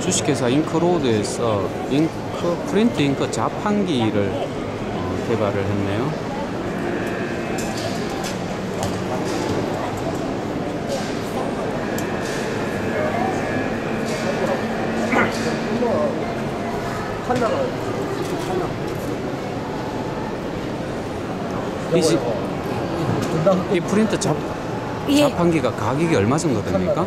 주식회사 잉크로드에서 잉크 프린트 잉크 자판기를 어, 개발을 했네요. 이. 이 프린트 자, 예, 자판기가 가격이 얼마 정도 됩니까?